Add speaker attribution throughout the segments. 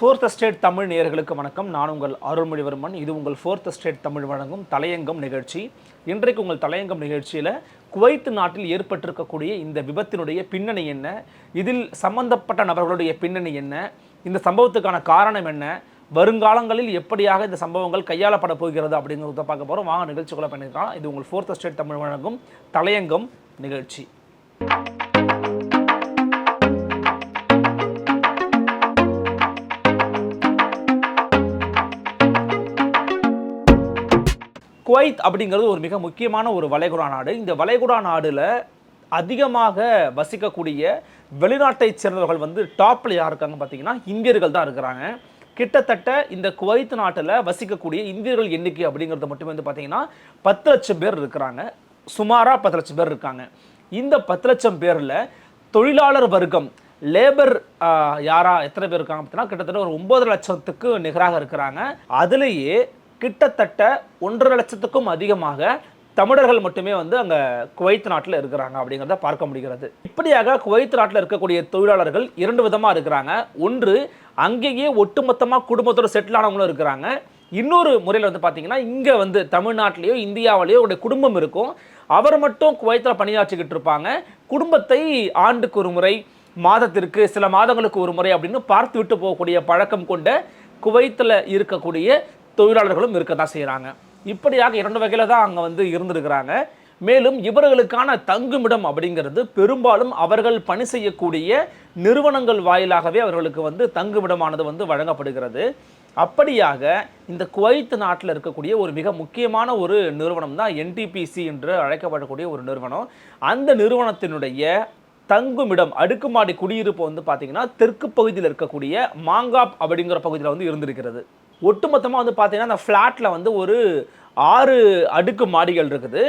Speaker 1: fourth state Tamil நேயர்களுக்கு வணக்கம். நான் உங்கள் அருள்மொழிவர்மன். இது உங்கள் ஃபோர்த் ஸ்டேட் தமிழ் வழங்கும் தலையங்கம் நிகழ்ச்சி. இன்றைக்கு உங்கள் தலையங்கம் நிகழ்ச்சியில் குவைத் நாட்டில் ஏற்பட்டிருக்கக்கூடிய இந்த விபத்தினுடைய பின்னணி என்ன? இதில் சம்பந்தப்பட்ட நபர்களுடைய பின்னணி என்ன? இந்த சம்பவத்துக்கான காரணம் என்ன? வருங்காலங்களில் எப்படியாக இந்த சம்பவங்கள் கையாளப்பட போகிறது அப்படிங்கிறத பார்க்க போகிறோம் வாங்க நிகழ்ச்சிக்குள்ள பண்ணியிருக்கலாம் இது உங்கள் ஃபோர்த் ஸ்டேட் தமிழ் வழங்கும் தலையங்கம் நிகழ்ச்சி. குவைத் அப்படிங்கிறது ஒரு மிக முக்கியமான ஒரு வளைகுடா நாடு. இந்த வளைகுடா நாடில் அதிகமாக வசிக்கக்கூடிய வெளிநாட்டைச் சேர்ந்தவர்கள் வந்து டாப்பில் யார் இருக்காங்க பார்த்தீங்கன்னா இந்தியர்கள் தான் இருக்கிறாங்க. கிட்டத்தட்ட இந்த குவைத் நாட்டில் வசிக்கக்கூடிய இந்தியர்கள் எண்ணிக்கை அப்படிங்கிறது மட்டுமே வந்து பார்த்தீங்கன்னா பத்து லட்சம் பேர் இருக்கிறாங்க. சுமாராக பத்து லட்சம் பேர் இருக்காங்க. இந்த பத்து லட்சம் பேரில் தொழிலாளர் வர்க்கம் லேபர் யாரா எத்தனை பேர் இருக்காங்க அப்படின்னா கிட்டத்தட்ட ஒரு ஒன்பது லட்சத்துக்கு நிகராக இருக்கிறாங்க. அதுலேயே கிட்டத்தட்ட ஒன்றரை லட்சத்துக்கும் அதிகமாக தமிழர்கள் மட்டுமே வந்து அங்கே குவைத் நாட்டில் இருக்கிறாங்க அப்படிங்கிறத பார்க்க முடிகிறது. இப்படியாக குவைத் நாட்டில் இருக்கக்கூடிய தொழிலாளர்கள் இரண்டு விதமாக இருக்கிறாங்க. ஒன்று அங்கேயே ஒட்டுமொத்தமாக குடும்பத்தோடு செட்டில் ஆனவங்களும் இருக்கிறாங்க. இன்னொரு முறையில் வந்து பார்த்தீங்கன்னா இங்கே வந்து தமிழ்நாட்டிலேயோ இந்தியாவிலேயோ அவருடைய குடும்பம் இருக்கும். அவர் மட்டும் குவைத்தில் பணியாற்றிக்கிட்டு இருப்பாங்க. குடும்பத்தை ஆண்டுக்கு ஒரு முறை மாதத்திற்கு சில மாதங்களுக்கு ஒரு முறை அப்படின்னு பார்த்து விட்டு போகக்கூடிய பழக்கம் கொண்ட குவைத்தில் இருக்கக்கூடிய தொழிலாளர்களும் இருக்க தான் செய்கிறாங்க இப்படியாக இரண்டு வகையில் தான் அங்கே வந்து இருந்திருக்கிறாங்க. மேலும் இவர்களுக்கான தங்குமிடம் அப்படிங்கிறது பெரும்பாலும் அவர்கள் பணி செய்யக்கூடிய நிறுவனங்கள் வாயிலாகவே அவர்களுக்கு வந்து தங்குமிடமானது வந்து வழங்கப்படுகிறது. அப்படியாக இந்த குவைத் நாட்டில் இருக்கக்கூடிய ஒரு மிக முக்கியமான ஒரு நிறுவனம் தான் என்டிபிசி என்று அழைக்கப்படக்கூடிய ஒரு நிறுவனம். அந்த நிறுவனத்தினுடைய தங்குமிடம் அடுக்குமாடி குடியிருப்பு வந்து பார்த்திங்கன்னா தெற்கு பகுதியில் இருக்கக்கூடிய மாங்காப் அப்படிங்கிற பகுதியில் வந்து இருந்திருக்கிறது. ஒட்டுமொத்தமாக வந்து பார்த்தீங்கன்னா அந்த ஃப்ளாட்டில் வந்து ஒரு ஆறு அடுக்கு மாடிகள் இருக்குது.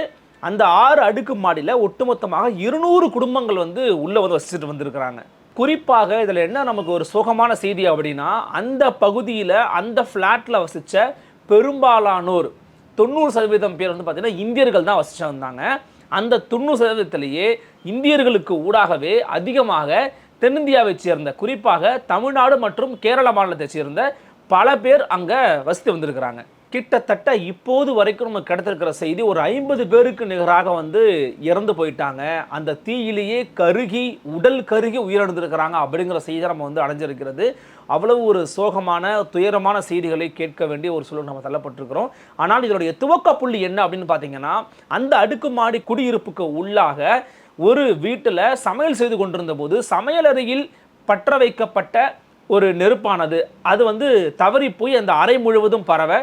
Speaker 1: அந்த ஆறு அடுக்கு மாடியில் ஒட்டுமொத்தமாக இருநூறு குடும்பங்கள் வந்து உள்ளே வந்து வசிச்சுட்டு வந்திருக்கிறாங்க. குறிப்பாக இதில் என்ன நமக்கு ஒரு சோகமான செய்தி அப்படின்னா அந்த பகுதியில் அந்த ஃப்ளாட்டில் வசித்த பெரும்பாலானோர் தொண்ணூறு சதவீதம் பேர் வந்து பார்த்திங்கன்னா இந்தியர்கள் தான் வசிச்சு வந்தாங்க. அந்த தொண்ணூறு சதவீதத்திலேயே இந்தியர்களுக்கு ஊடாகவே அதிகமாக தென்னிந்தியாவைச் சேர்ந்த குறிப்பாக தமிழ்நாடு மற்றும் கேரள மாநிலத்தைச் சேர்ந்த பல பேர் அங்கே வசித்து வந்திருக்கிறாங்க. கிட்டத்தட்ட இப்போது வரைக்கும் நமக்கு கிடைத்திருக்கிற செய்தி ஒரு ஐம்பது பேருக்கு நிகராக வந்து இறந்து போயிட்டாங்க. அந்த தீயிலேயே கருகி உடல் கருகி உயிரிழந்திருக்கிறாங்க அப்படிங்கிற செய்தி நம்ம வந்து அடைஞ்சிருக்கிறது. அவ்வளவு ஒரு சோகமான துயரமான செய்திகளை கேட்க வேண்டிய ஒரு சூழல் நம்ம தள்ளப்பட்டிருக்கிறோம். ஆனால் இதனுடைய துவக்க புள்ளி என்ன அப்படின்னு பார்த்தீங்கன்னா அந்த அடுக்குமாடி குடியிருப்புக்கு உள்ளாக ஒரு வீட்டில் சமையல் செய்து கொண்டிருந்த போது சமையலறையில் பற்ற வைக்கப்பட்ட ஒரு நெருப்பானது. அது வந்து தவறி போய் அந்த அறை முழுவதும் பரவ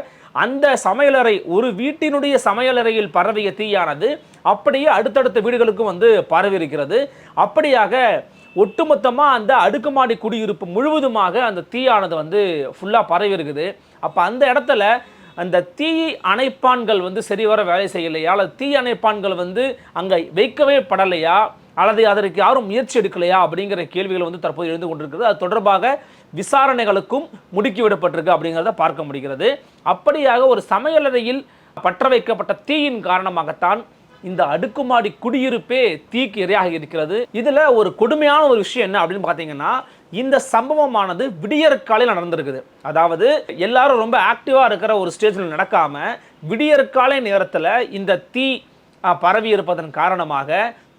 Speaker 1: அந்த சமையலறை ஒரு வீட்டினுடைய சமையலறையில் பரவிய தீயானது அப்படியே அடுத்தடுத்த வீடுகளுக்கும் வந்து பரவி இருக்கிறது அப்படியாக ஒட்டுமொத்தமாக அந்த அடுக்குமாடி குடியிருப்பு முழுவதுமாக அந்த தீயானது வந்து ஃபுல்லாக பரவி இருக்குது அப்போ அந்த இடத்துல அந்த தீ அணைப்பான்கள் வந்து சரிவர வேலை செய்யலையா? அல்லது தீ அணைப்பான்கள் வந்து அங்கே வைக்கவே படலையா? அல்லது அதற்கு யாரும் முயற்சி எடுக்கலையா அப்படிங்கிற கேள்விகள் வந்து தற்போது எழுந்து கொண்டிருக்கிறது. அது தொடர்பாக விசாரணைகளுக்கும் முடுக்கி விடப்பட்டிருக்கு அப்படிங்கிறத பார்க்க முடிகிறது. அப்படியாக ஒரு சமையலறையில் பற்ற வைக்கப்பட்ட தீயின் காரணமாகத்தான் இந்த அடுக்குமாடி குடியிருப்பே தீக்கு இரையாக இருக்கிறது. இதில் ஒரு கொடுமையான ஒரு விஷயம் என்ன அப்படின்னு பார்த்தீங்கன்னா இந்த சம்பவமானது விடியற்காலையில் நடந்திருக்குது. அதாவது எல்லாரும் ரொம்ப ஆக்டிவாக இருக்கிற ஒரு ஸ்டேஜில் நடக்காமல் விடியற்காலை நேரத்தில் இந்த தீ பரவி இருப்பதன் காரணமாக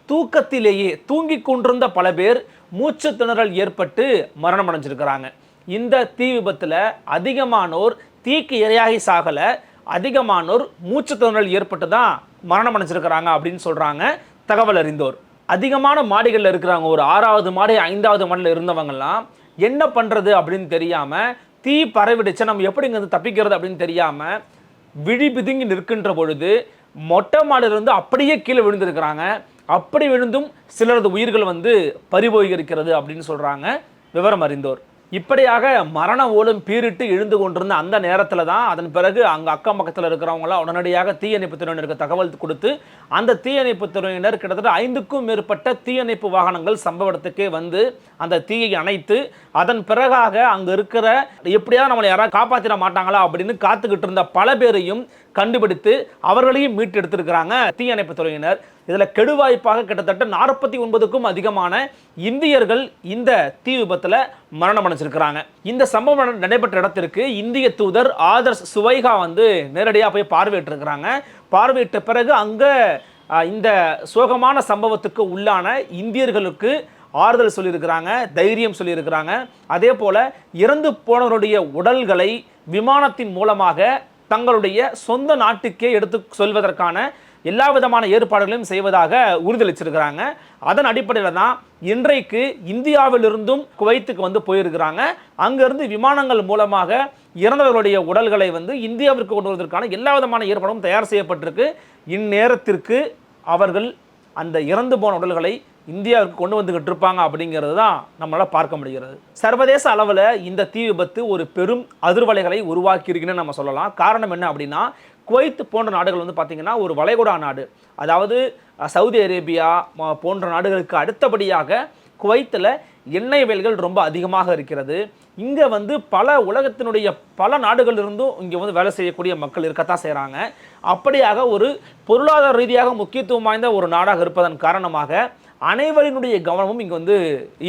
Speaker 1: தூக்கத்திலேயே தூங்கி கொண்டிருந்த பல பேர் மூச்சு திணறல் ஏற்பட்டு மரணம் அடைஞ்சிருக்கிறாங்க இந்த தீ விபத்தில் அதிகமானோர் தீக்கு இரையாகி சாகலை அதிகமானோர் மூச்சு திணறல் ஏற்பட்டு தான் மரணம் அடைஞ்சிருக்கிறாங்க அப்படின்னு சொல்கிறாங்க தகவல் அறிந்தோர். அதிகமான மாடிகளில் இருக்கிறாங்க ஒரு ஆறாவது மாடி ஐந்தாவது மாடியில் இருந்தவங்கெல்லாம் என்ன பண்ணுறது அப்படின்னு தெரியாமல் தீ பரவிடுச்சு நம்ம எப்படி இங்கே தப்பிக்கிறது அப்படின்னு தெரியாமல் விழி பிதுங்கி நிற்கின்ற பொழுது மொட்டை மாடிலிருந்து அப்படியே கீழே விழுந்திருக்கிறாங்க. அப்படி விழுந்தும் சிலரது உயிர்கள் வந்து பறிபோய் இருக்கிறது அப்படின்னு சொல்கிறாங்க விவரம் அறிந்தோர். இப்படியாக மரண ஓலம் பீரிட்டு எழுந்து கொண்டிருந்த அந்த நேரத்தில் தான் அதன் பிறகு அங்கே அக்கம் பக்கத்தில் இருக்கிறவங்களாம் உடனடியாக தீயணைப்பு துறையினருக்கு தகவல் கொடுத்து அந்த தீயணைப்பு துறையினர் கிட்டத்தட்ட ஐந்துக்கும் மேற்பட்ட தீயணைப்பு வாகனங்கள் சம்பவ இடத்துக்கே வந்து அந்த தீயை அணைத்து அதன் பிறகாக அங்கே இருக்கிற எப்படியாவது நம்மளை யாராவது காப்பாற்றிட மாட்டாங்களா அப்படின்னு காத்துக்கிட்டு இருந்த பல பேரையும் கண்டுபிடித்து அவர்களையும் மீட்டெடுத்திருக்கிறாங்க. தீயணைப்பு துறையினர். இதில் கெடுவாய்ப்பாக கிட்டத்தட்ட நாற்பத்தி ஒன்பதுக்கும் அதிகமான இந்தியர்கள் இந்த தீ விபத்தில் மரணம் அடைஞ்சிருக்கிறாங்க. இந்த சம்பவம் நடைபெற்ற இடத்திற்கு இந்திய தூதர் ஆதர்ஷ் சுவைகா வந்து நேரடியாக போய் பார்வையிட்டிருக்கிறாங்க. பார்வையிட்ட பிறகு அங்கே இந்த சோகமான சம்பவத்துக்கு உள்ளான இந்தியர்களுக்கு ஆறுதல் சொல்லியிருக்கிறாங்க தைரியம் சொல்லியிருக்கிறாங்க. அதே போல் இறந்து போனவருடைய உடல்களை விமானத்தின் மூலமாக தங்களுடைய சொந்த நாட்டுக்கே எடுத்து சொல்வதற்கான எல்லா விதமான ஏற்பாடுகளையும் செய்வதாக உறுதியளிச்சிருக்கிறாங்க. அதன் அடிப்படையில் தான் இன்றைக்கு இந்தியாவிலிருந்தும் குவைத்துக்கு வந்து போயிருக்கிறாங்க. அங்கிருந்து விமானங்கள் மூலமாக இறந்தவர்களுடைய உடல்களை வந்து இந்தியாவிற்கு கொண்டு வருவதற்கான எல்லா விதமான ஏற்பாடும் தயார் செய்யப்பட்டிருக்கு. இந்நேரத்திற்கு அவர்கள் அந்த இறந்து போன உடல்களை இந்தியாவுக்கு கொண்டு வந்துகிட்டு இருப்பாங்க அப்படிங்கிறது தான் நம்மளால் பார்க்க முடிகிறது. சர்வதேச அளவில் இந்த தீ விபத்து ஒரு பெரும் அதிர்வலைகளை உருவாக்கியிருக்குன்னு நம்ம சொல்லலாம். காரணம் என்ன அப்படின்னா குவைத் போன்ற நாடுகள் வந்து பார்த்திங்கன்னா ஒரு வளைகுடா நாடு. அதாவது சவுதி அரேபியா ம- போன்ற நாடுகளுக்கு அடுத்தபடியாக குவைத்தில் எண்ணெய் வயல்கள் ரொம்ப அதிகமாக இருக்கிறது. இங்கே வந்து பல உலகத்தினுடைய பல நாடுகளிலிருந்தும் இங்கே வந்து வேலை செய்யக்கூடிய மக்கள் இருக்கத்தான் செய்கிறாங்க அப்படியாக ஒரு பொருளாதார ரீதியாக முக்கியத்துவம் வாய்ந்த ஒரு நாடாக இருப்பதன் காரணமாக அனைவரினுடைய கவனமும் இங்கே வந்து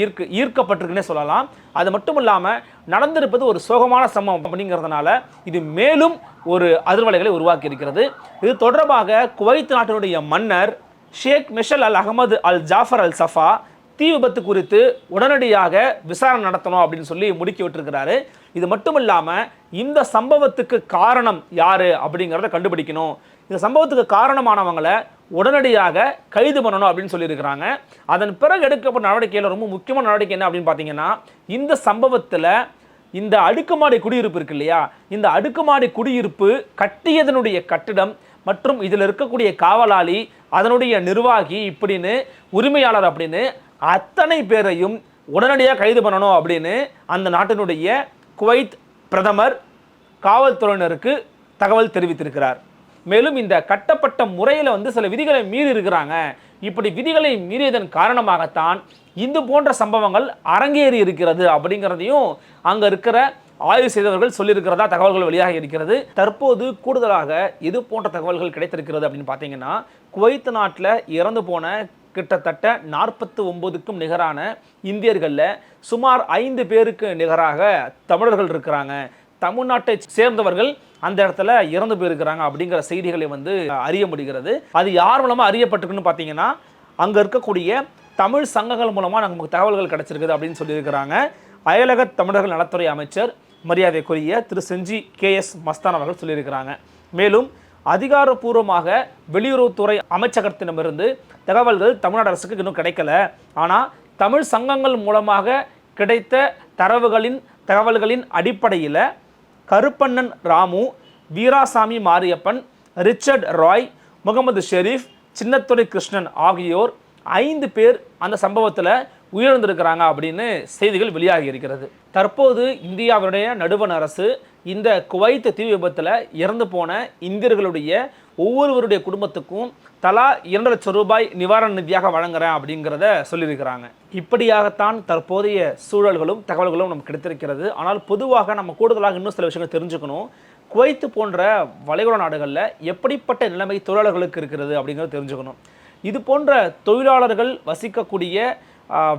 Speaker 1: ஈர்க்க ஈர்க்கப்பட்டிருக்குன்னே சொல்லலாம். அது மட்டும் இல்லாமல் நடந்திருப்பது ஒரு சோகமான சம்பவம் அப்படிங்கிறதுனால இது மேலும் ஒரு அதிர்வலைகளை உருவாக்கி இருக்கிறது இது தொடர்பாக குவைத் நாட்டினுடைய மன்னர் Sheikh Mishal Al Ahmad Al Jaber Al Sabah தீ விபத்து குறித்து உடனடியாக விசாரணை நடத்தணும் அப்படின்னு சொல்லி முடுக்கி விட்டுருக்கிறாரு. இது மட்டும் இல்லாமல் இந்த சம்பவத்துக்கு காரணம் யாரு அப்படிங்கிறத கண்டுபிடிக்கணும். இந்த சம்பவத்துக்கு காரணமானவங்களை உடனடியாக கைது பண்ணணும் அப்படின்னு சொல்லியிருக்கிறாங்க. அதன் பிறகு எடுக்கப்பட்ட நடவடிக்கையில் ரொம்ப முக்கியமான நடவடிக்கை என்ன அப்படின்னு பார்த்தீங்கன்னா இந்த சம்பவத்தில் இந்த அடுக்குமாடி குடியிருப்பு இருக்கு இல்லையா? இந்த அடுக்குமாடி குடியிருப்பு கட்டியதனுடைய கட்டிடம் மற்றும் இதில் இருக்கக்கூடிய காவலாளி அதனுடைய நிர்வாகி இப்படின்னு உரிமையாளர் அப்படின்னு அத்தனை பேரையும் உடனடியாக கைது பண்ணணும் அப்படின்னு அந்த நாட்டினுடைய குவைத் பிரதமர் காவல்துறையினருக்கு தகவல் தெரிவித்திருக்கிறார். மேலும் இந்த கட்டப்பட்ட முறையில் வந்து சில விதிகளை மீறி இருக்கிறாங்க. இப்படி விதிகளை மீறியதன் காரணமாகத்தான் இது போன்ற சம்பவங்கள் அரங்கேறி இருக்கிறது அப்படிங்கிறதையும் அங்கே இருக்கிற ஆய்வு செய்தவர்கள் சொல்லியிருக்கிறதா தகவல்கள் வெளியாக இருக்கிறது. தற்போது கூடுதலாக இது போன்ற தகவல்கள் கிடைத்திருக்கிறது அப்படின்னு பார்த்தீங்கன்னா குவைத் நாட்டில் இறந்து போன கிட்டத்தட்ட நாற்பத்து ஒம்போதுக்கும் நிகரான இந்தியர்களில் சுமார் ஐந்து பேருக்கு நிகராக தமிழர்கள் இருக்கிறாங்க. தமிழ்நாட்டை சேர்ந்தவர்கள் அந்த இடத்துல இறந்து போயிருக்கிறாங்க அப்படிங்கிற செய்திகளை வந்து அறிய முடிகிறது. அது யார் மூலமாக அறியப்பட்டிருக்குன்னு பார்த்தீங்கன்னா அங்கே இருக்கக்கூடிய தமிழ் சங்கங்கள் மூலமாக நமக்கு தகவல்கள் கிடச்சிருக்குது அப்படின்னு சொல்லியிருக்கிறாங்க. அயலக தமிழர்கள் நலத்துறை அமைச்சர் மரியாதைக்குரிய திரு செஞ்சி கே எஸ் மஸ்தான் அவர்கள் சொல்லியிருக்கிறாங்க. மேலும் அதிகாரப்பூர்வமாக வெளியுறவுத்துறை அமைச்சகத்திடமிருந்து தகவல்கள் தமிழ்நாடு அரசுக்கு இன்னும் கிடைக்கல. ஆனால் தமிழ் சங்கங்கள் மூலமாக கிடைத்த தரவுகளின் தகவல்களின் அடிப்படையில் கருப்பண்ணன் ராமு வீராசாமி மாரியப்பன் ரிச்சர்ட் ராய் முகமது ஷெரீப் சின்னத்துறை கிருஷ்ணன் ஆகியோர் ஐந்து பேர் அந்த சம்பவத்தில் உயர்ந்திருக்கிறாங்க அப்படின்னு செய்திகள் வெளியாகி இருக்கிறது. தற்போது இந்தியாவினுடைய நடுவண் அரசு இந்த குவைத் தீ விபத்தில் இறந்து போன இந்தியர்களுடைய ஒவ்வொருவருடைய குடும்பத்துக்கும் தலா இரண்டு லட்சம் ரூபாய் நிவாரண நிதியாக வழங்குறேன் அப்படிங்கிறத சொல்லியிருக்கிறாங்க. இப்படியாகத்தான் தற்போதைய சூழல்களும் தகவல்களும் நமக்கு கிடைத்திருக்கிறது. ஆனால் பொதுவாக நம்ம கூடுதலாக இன்னும் சில விஷயங்கள் தெரிஞ்சுக்கணும். குவைத்து போன்ற வளைகுடா நாடுகளில் எப்படிப்பட்ட நிலைமை தொழிலாளர்களுக்கு இருக்கிறது அப்படிங்கிறத தெரிஞ்சுக்கணும். இது போன்ற தொழிலாளர்கள் வசிக்கக்கூடிய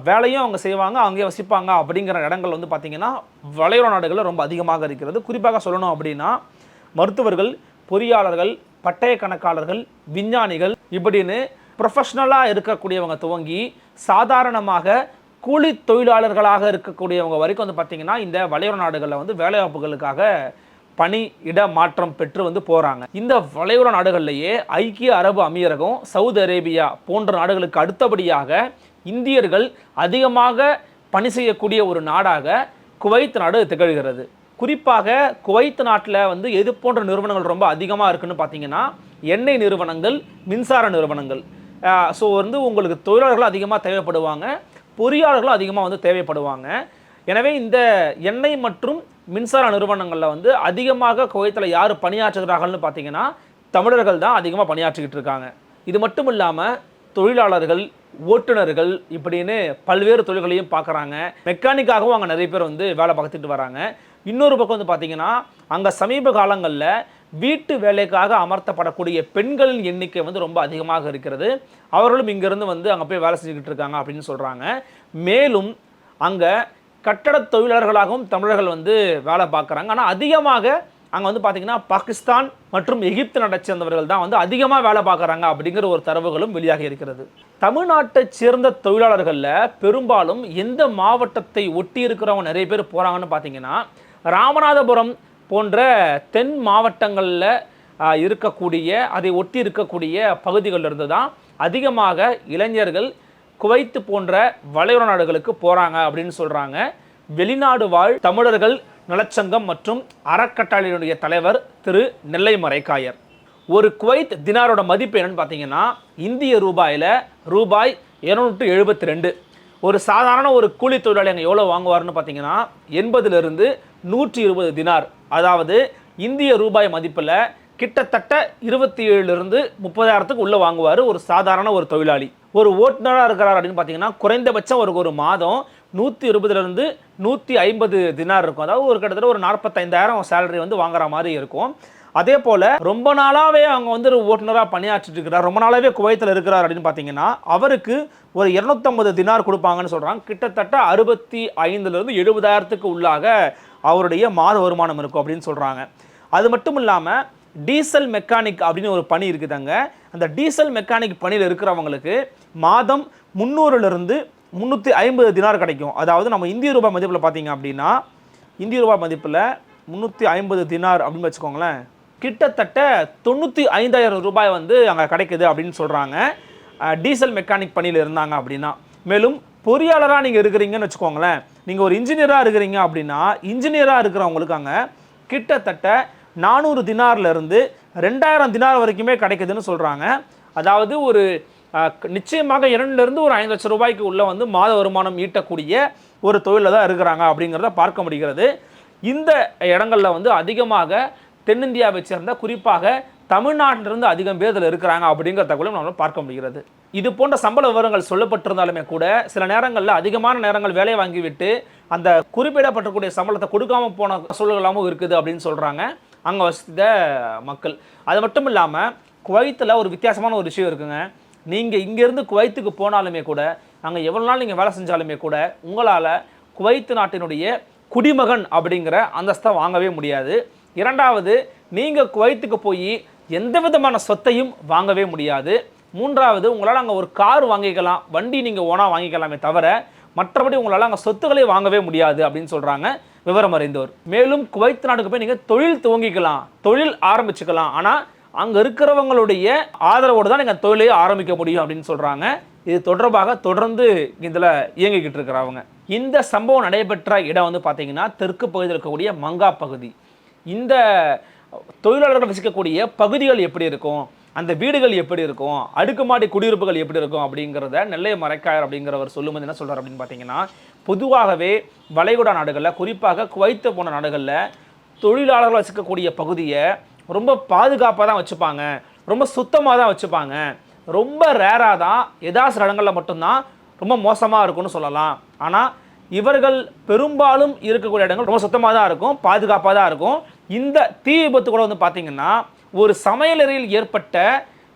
Speaker 1: வேலையும் அவங்க செய்வாங்க அங்கே வசிப்பாங்க அப்படிங்கிற இடங்கள் வந்து பார்த்திங்கன்னா வளைகுடா நாடுகளில் ரொம்ப அதிகமாக இருக்கிறது. குறிப்பாக சொல்லணும் அப்படின்னா மருத்துவர்கள் பொறியாளர்கள் பட்டய கணக்காளர்கள் விஞ்ஞானிகள் இப்படின்னு ப்ரொஃபஷ்னலாக இருக்கக்கூடியவங்க துவங்கி சாதாரணமாக கூலி தொழிலாளர்களாக இருக்கக்கூடியவங்க வரைக்கும் வந்து பார்த்திங்கன்னா இந்த வளைகுடா நாடுகளில் வந்து வேலைவாய்ப்புகளுக்காக பணி இட மாற்றம் பெற்று வந்து போகிறாங்க இந்த வளைகுடா நாடுகள்லேயே ஐக்கிய அரபு அமீரகம் சவுதி அரேபியா போன்ற நாடுகளுக்கு அடுத்தபடியாக இந்தியர்கள் அதிகமாக பணி செய்யக்கூடிய ஒரு நாடாக குவைத் நாடு திகழ்கிறது. குறிப்பாக குவைத் நாட்டில் வந்து எது போன்ற நிறுவனங்கள் ரொம்ப அதிகமாக இருக்குன்னு பார்த்தீங்கன்னா எண்ணெய் நிறுவனங்கள் மின்சார நிறுவனங்கள். ஸோ வந்து உங்களுக்கு தொழிலாளர்கள் அதிகமாக தேவைப்படுவாங்க பொறியாளர்களும் அதிகமாக வந்து தேவைப்படுவாங்க. எனவே இந்த எண்ணெய் மற்றும் மின்சார நிறுவனங்களில் வந்து அதிகமாக குவைத்தில் யார் பணியாற்றுகிறார்கள்னு பார்த்தீங்கன்னா தமிழர்கள் தான் அதிகமாக பணியாற்றிக்கிட்டு இருக்காங்க. இது மட்டும் இல்லாமல் தொழிலாளர்கள் ஓட்டுநர்கள் இப்படின்னு பல்வேறு தொழில்களையும் பார்க்குறாங்க. மெக்கானிக்காகவும் அங்கே நிறைய பேர் வந்து வேலை பார்த்துட்டு வராங்க. இன்னொரு பக்கம் வந்து பார்த்தீங்கன்னா அங்கே சமீப காலங்களில் வீட்டு வேலைக்காக அமர்த்தப்படக்கூடிய பெண்களின் எண்ணிக்கை வந்து ரொம்ப அதிகமாக இருக்கிறது. அவர்களும் இங்கேருந்து வந்து அங்கே போய் வேலை செஞ்சுக்கிட்டு இருக்காங்க அப்படின்னு சொல்கிறாங்க மேலும் அங்கே கட்டட தொழிலாளர்களாகவும் தமிழர்கள் வந்து வேலை பார்க்குறாங்க. ஆனால் அதிகமாக அங்கே வந்து பார்த்தீங்கன்னா பாகிஸ்தான் மற்றும் எகிப்து நாட்டை சேர்ந்தவர்கள் தான் வந்து அதிகமாக வேலை பார்க்குறாங்க அப்படிங்கிற ஒரு தரவுகளும் வெளியாகி இருக்கிறது. தமிழ்நாட்டை சேர்ந்த தொழிலாளர்களில் பெரும்பாலும் எந்த மாவட்டத்தை ஒட்டி இருக்கிறவங்க நிறைய பேர் போகிறாங்கன்னு பார்த்தீங்கன்னா ராமநாதபுரம் போன்ற தென் மாவட்டங்களில் இருக்கக்கூடிய அதை ஒட்டி இருக்கக்கூடிய பகுதிகளில் இருந்து தான் அதிகமாக இளைஞர்கள் குவைத்து போன்ற வளைகுடா நாடுகளுக்கு போகிறாங்க அப்படின்னு சொல்கிறாங்க வெளிநாடு வாழ் தமிழர்கள் நலச்சங்கம் மற்றும் அறக்கட்டளையினுடைய தலைவர் திரு நெல்லை மறைக்காயர் ஒரு குவைத் தினாரோட மதிப்பு என்னன்னு பார்த்தீங்கன்னா இந்திய ரூபாயில் ரூபாய் இருநூற்று எழுபத்தி ரெண்டு ஒரு சாதாரண ஒரு கூலி தொழிலாளி அங்கே எவ்வளோ வாங்குவார்னு பார்த்தீங்கன்னா எண்பதுலேருந்து நூற்றி இருபது தினார். அதாவது இந்திய ரூபாய் மதிப்பில் கிட்டத்தட்ட இருபத்தி ஏழுலேருந்து முப்பதாயிரத்துக்கு உள்ளே வாங்குவார் ஒரு சாதாரண ஒரு தொழிலாளி. ஒரு ஓட்டுநராக இருக்கிறார் அப்படின்னு பார்த்தீங்கன்னா குறைந்தபட்சம் ஒரு ஒரு மாதம் நூற்றி இருபதுலேருந்து நூற்றி ஐம்பது தினார் இருக்கும். அதாவது ஒரு கிட்டத்தட்ட ஒரு நாற்பத்தைந்தாயிரம் சேலரி வந்து வாங்குற மாதிரி இருக்கும். அதே போல் ரொம்ப நாளாகவே அவங்க வந்து ஒரு ஓட்டுநராக பணியாற்றிட்டு இருக்கிறார். ரொம்ப நாளாகவே குவைத்தில் இருக்கிறார் அப்படின்னு பார்த்தீங்கன்னா அவருக்கு ஒரு இரநூத்தம்பது தினார் கொடுப்பாங்கன்னு சொல்கிறாங்க கிட்டத்தட்ட அறுபத்தி ஐந்துலேருந்து எழுபதாயிரத்துக்கு உள்ளாக அவருடைய மாத வருமானம் இருக்கும் அப்படின்னு சொல்கிறாங்க அது மட்டும் இல்லாமல் டீசல் மெக்கானிக் அப்படின்னு ஒரு பணி இருக்குதாங்க. அந்த டீசல் மெக்கானிக் பணியில் இருக்கிறவங்களுக்கு மாதம் முந்நூறுலேருந்து முந்நூற்றி ஐம்பது தினார் கிடைக்கும். அதாவது நம்ம இந்திய ரூபாய் மதிப்பில் பார்த்தீங்க அப்படின்னா இந்திய ரூபாய் மதிப்பில் முந்நூற்றி ஐம்பது தினார் அப்படின்னு வச்சுக்கோங்களேன் கிட்டத்தட்ட தொண்ணூற்றி ஐந்தாயிரம் ரூபாய் வந்து அங்கே கிடைக்குது அப்படின்னு சொல்கிறாங்க டீசல் மெக்கானிக் பணியில் இருந்தாங்க அப்படின்னா. மேலும் பொறியாளராக நீங்கள் இருக்கிறீங்கன்னு வச்சுக்கோங்களேன் நீங்கள் ஒரு இன்ஜினியராக இருக்கிறீங்க அப்படின்னா இன்ஜினியராக இருக்கிறவங்களுக்கு அங்கே கிட்டத்தட்ட நானூறு தினார்லேருந்து ரெண்டாயிரம் தினார் வரைக்குமே கிடைக்குதுன்னு சொல்கிறாங்க அதாவது ஒரு நிச்சயமாக இரண்டுலேருந்து ஒரு ஐந்து லட்சம் ரூபாய்க்கு உள்ள வந்து மாத வருமானம் ஈட்டக்கூடிய ஒரு தொழிலில் தான் இருக்கிறாங்க அப்படிங்கிறத பார்க்க முடிகிறது. இந்த இடங்களில் வந்து அதிகமாக தென்னிந்தியாவை சேர்ந்த குறிப்பாக தமிழ்நாட்டிலிருந்து அதிகம் பேர் இதில் இருக்கிறாங்க அப்படிங்கிற தகவலும் நம்மளால் பார்க்க முடிகிறது. இது போன்ற சம்பள விவரங்கள் சொல்லப்பட்டிருந்தாலுமே கூட சில நேரங்களில் அதிகமான நேரங்கள் வேலையை வாங்கிவிட்டு அந்த குறிப்பிடப்பட்டக்கூடிய சம்பளத்தை கொடுக்காம போன சூழலாகவும் இருக்குது அப்படின்னு சொல்கிறாங்க அங்கே வசித்த மக்கள். அது மட்டும் இல்லாமல் குவைத்தில் ஒரு வித்தியாசமான ஒரு விஷயம் இருக்குங்க. நீங்கள் இங்கேருந்து குவைத்துக்கு போனாலுமே கூட அங்கே எவ்வளோ நாள் நீங்கள் வேலை செஞ்சாலுமே கூட உங்களால் குவைத்து நாட்டினுடைய குடிமகன் அப்படிங்கிற அந்தஸ்தை வாங்கவே முடியாது. இரண்டாவது நீங்கள் குவைத்துக்கு போய் எந்த விதமான சொத்தையும் வாங்கவே முடியாது. மூன்றாவது உங்களால் அங்கே ஒரு கார் வாங்கிக்கலாம் வண்டி நீங்கள் ஓனாக வாங்கிக்கலாமே தவிர மற்றபடி உங்களால் அங்கே சொத்துக்களை வாங்கவே முடியாது அப்படின்னு சொல்கிறாங்க விவரம் அறிந்தவர் மேலும் குவைத் நாட்டுக்கு போய் நீங்கள் தொழில் துவங்கிக்கலாம் தொழில் ஆரம்பிச்சுக்கலாம். ஆனால் அங்கே இருக்கிறவங்களுடைய ஆதரவோடு தான் நீங்கள் தொழிலையே ஆரம்பிக்க முடியும் அப்படின்னு சொல்கிறாங்க இது தொடர்பாக தொடர்ந்து இதில் இயங்கிக்கிட்டு இருக்கிறவங்க. இந்த சம்பவம் நடைபெற்ற இடம் வந்து பார்த்திங்கன்னா தெற்கு பகுதியில் இருக்கக்கூடிய மங்கா பகுதி. இந்த தொழிலாளர்கள் வசிக்கக்கூடிய பகுதிகள் எப்படி இருக்கும்? அந்த வீடுகள் எப்படி இருக்கும்? அடுக்குமாடி குடியிருப்புகள் எப்படி இருக்கும்? அப்படிங்கிறத நெல்லை மறைக்காயர் அப்படிங்கிறவர் சொல்லும்போது என்ன சொல்றார் அப்படின்னு பார்த்தீங்கன்னா பொதுவாகவே வளைகுடா நாடுகளில் குறிப்பாக குவைத்து போன நாடுகளில் தொழிலாளர்கள் வசிக்கக்கூடிய பகுதியை ரொம்ப பாதுகாப்பாக தான் வச்சுப்பாங்க. ரொம்ப சுத்தமாக தான் வச்சுப்பாங்க. ரொம்ப ரேராக தான் எதா சில இடங்களில் மட்டும்தான் ரொம்ப மோசமாக இருக்கும்னு சொல்லலாம். ஆனால் இவர்கள் பெரும்பாலும் இருக்கக்கூடிய இடங்கள் ரொம்ப சுத்தமாக தான் இருக்கும் பாதுகாப்பாக தான் இருக்கும். இந்த தீ விபத்து கூட வந்து பார்த்திங்கன்னா ஒரு சமையலறையில் ஏற்பட்ட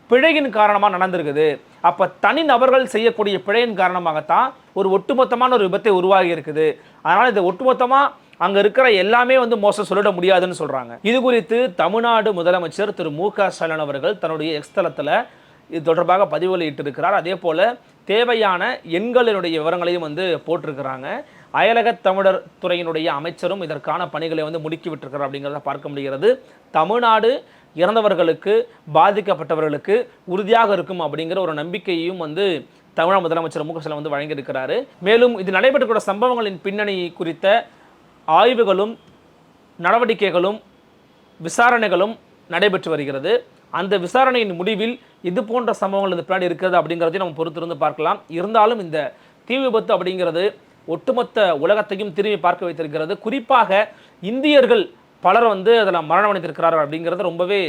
Speaker 1: பிழையின் காரணமாக நடந்திருக்குது. அப்போ தனி நபர்கள் செய்யக்கூடிய பிழையின் காரணமாகத்தான் ஒரு ஒட்டுமொத்தமான ஒரு விபத்தை உருவாகி இருக்குது. அதனால் இது ஒட்டுமொத்தமாக அங்கே இருக்கிற எல்லாமே வந்து மோசம் சொல்லிட முடியாதுன்னு சொல்கிறாங்க இது குறித்து தமிழ்நாடு முதலமைச்சர் திரு மு க ஸ்டாலின் அவர்கள் தன்னுடைய எக்ஸ்தலத்தில் இது தொடர்பாக பதிவு வெளியிட்டிருக்கிறார் அதே போல் தேவையான எண்களினுடைய விவரங்களையும் வந்து போட்டிருக்கிறாங்க. அயலக தமிழர் துறையினுடைய அமைச்சரும் இதற்கான பணிகளை வந்து முடுக்கி விட்டிருக்கிறார் அப்படிங்கிறத பார்க்க முடிகிறது. தமிழ்நாடு இறந்தவர்களுக்கு பாதிக்கப்பட்டவர்களுக்கு உறுதியாக இருக்கும் அப்படிங்கிற ஒரு நம்பிக்கையையும் வந்து தமிழக முதலமைச்சர் மு க ஸ்டாலின் வந்து வழங்கியிருக்கிறாரு. மேலும் இது நடைபெற்றக்கூடிய சம்பவங்களின் பின்னணி குறித்த ஆய்வுகளும் நடவடிக்கைகளும் விசாரணைகளும் நடைபெற்று வருகிறது. அந்த விசாரணையின் முடிவில் இது போன்ற சம்பவங்கள் இந்த பின்னாடி இருக்கிறது அப்படிங்கிறதையும் நம்ம பொறுத்திருந்து பார்க்கலாம். இருந்தாலும் இந்த தீ விபத்து அப்படிங்கிறது ஒட்டுமொத்த உலகத்தையும் திரும்பி பார்க்க வைத்திருக்கிறது. குறிப்பாக இந்தியர்கள் பலர் வந்து அதில் மரணமடைந்திருக்கிறார்கள் அப்படிங்கிறது ரொம்பவே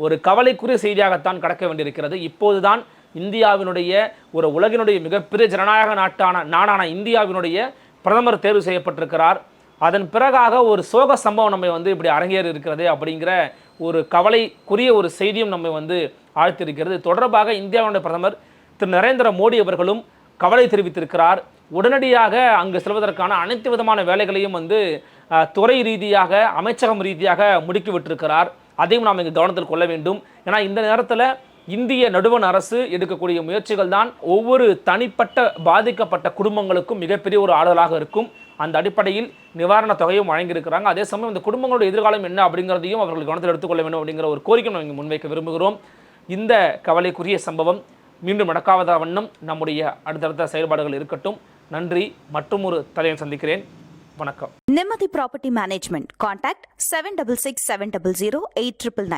Speaker 1: ஒரு கவலைக்குரிய செய்தியாகத்தான் கடக்க வேண்டியிருக்கிறது. இப்போதுதான் இந்தியாவினுடைய ஒரு உலகினுடைய மிகப்பெரிய ஜனநாயக நாட்டான நாடான இந்தியாவினுடைய பிரதமர் தேர்வு செய்யப்பட்டிருக்கிறார். அதன் பிறகாக ஒரு சோக சம்பவம் நம்ம வந்து இப்படி அரங்கேறி இருக்கிறது அப்படிங்கிற ஒரு கவலைக்குரிய ஒரு செய்தியும் நம்ம வந்து ஆழ்த்திருக்கிறது தொடர்பாக இந்தியாவுடைய பிரதமர் திரு நரேந்திர மோடி அவர்களும் கவலை தெரிவித்திருக்கிறார். உடனடியாக அங்கு செல்வதற்கான அனைத்து விதமான வேலைகளையும் வந்து துறை ரீதியாக அமைச்சகம் ரீதியாக முடுக்கிவிட்டிருக்கிறார் அதையும் நாம் இங்கு கவனத்தில் கொள்ள வேண்டும். ஏன்னா இந்த நேரத்தில் இந்திய நடுவண் அரசு எடுக்கக்கூடிய முயற்சிகள் தான் ஒவ்வொரு தனிப்பட்ட பாதிக்கப்பட்ட குடும்பங்களுக்கும் மிகப்பெரிய ஒரு ஆறுதலாக இருக்கும். அந்த அடிப்படையில் நிவாரணத் தொகையும் வழங்கியிருக்கிறாங்க. அதே சமயம் இந்த குடும்பங்களுடைய எதிர்காலம் என்ன அப்படிங்கிறதையும் அவர்கள் கவனத்தில் எடுத்துக்கொள்ள வேண்டும் அப்படிங்கிற ஒரு கோரிக்கை நாங்கள் முன்வைக்க விரும்புகிறோம். இந்த கவலைக்குரிய சம்பவம் மீண்டும் நடக்காத வண்ணம் நம்முடைய அடுத்தடுத்த செயல்பாடுகள் இருக்கட்டும். நன்றி. மற்றும் ஒரு தலைவன் சந்திக்கிறேன். வணக்கம்.
Speaker 2: Nimmathi property management contact seven double six seven double zero eight triple nine.